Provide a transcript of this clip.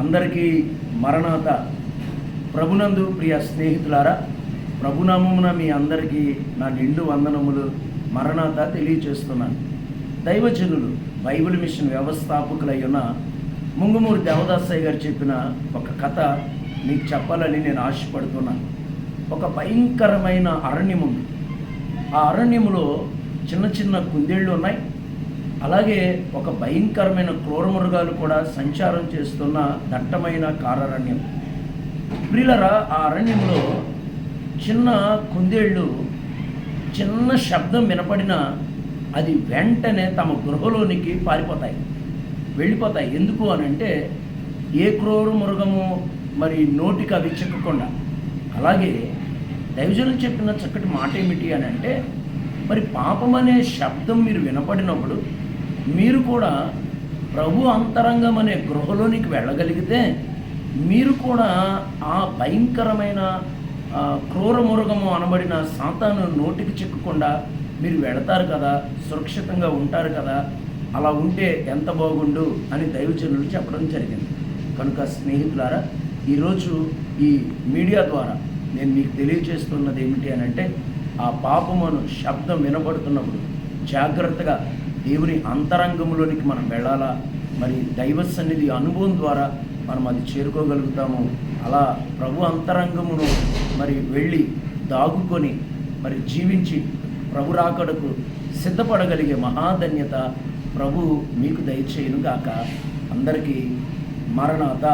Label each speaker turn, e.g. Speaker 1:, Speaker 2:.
Speaker 1: అందరికీ మరణాత. ప్రభునందు ప్రియ స్నేహితులారా ప్రభునామమున మీ అందరికీ నా నిండు వందనములు మరణాత తెలియచేస్తున్నాను. దైవజనులు బైబిల్ మిషన్ వ్యవస్థాపకులై ఉన్న ముంగుమూరి దేవదాసయ్య గారు చెప్పిన ఒక కథ మీకు చెప్పాలని నేను ఆశపడుతున్నాను. ఒక భయంకరమైన అరణ్యం ఉంది ఆ అరణ్యములో చిన్న చిన్న కుందేళ్ళు ఉన్నాయి. అలాగే ఒక భయంకరమైన క్రూరమృగాలు కూడా సంచారం చేస్తున్న దట్టమైన కారారణ్యం. ప్రిలరా ఆ అరణ్యంలో చిన్న కుందేళ్ళు చిన్న శబ్దం వినపడినా అది వెంటనే తమ గృహలోనికి పారిపోతాయి వెళ్ళిపోతాయి. ఎందుకు అని అంటే ఏ క్రూర మృగము మరి నోటికి అవి చిక్కకుండా. అలాగే దైవజనులు చెప్పిన చక్కటి మాట ఏమిటి అని అంటే మరి పాపం అనే శబ్దం మీరు వినపడినప్పుడు మీరు కూడా ప్రభు అంతరంగం అనే గృహలోనికి వెళ్ళగలిగితే మీరు కూడా ఆ భయంకరమైన క్రూర మృగము అనబడిన సాతాను నోటికి చిక్కకుండా మీరు వెళతారు కదా సురక్షితంగా ఉంటారు కదా అలా ఉంటే ఎంత బాగుండు అని దైవజనులు చెప్పడం జరిగింది. కనుక స్నేహితులారా ఈరోజు ఈ మీడియా ద్వారా నేను మీకు తెలియజేస్తున్నది ఏమిటి అని అంటే ఆ పాపమును శబ్దం వినబడుతున్నప్పుడు జాగ్రత్తగా దేవుని అంతరంగంలోనికి మనం వెళ్ళాలా? మరి దైవ సన్నిధి అనుభవం ద్వారా మనం అది చేరుకోగలుగుతాము? అలా ప్రభు అంతరంగమును మరి వెళ్ళి దాగుకొని మరి జీవించి ప్రభు రాకడకు సిద్ధపడగలిగే మహాధన్యత ప్రభు మీకు దయచేయును గాక అందరికీ మరణాత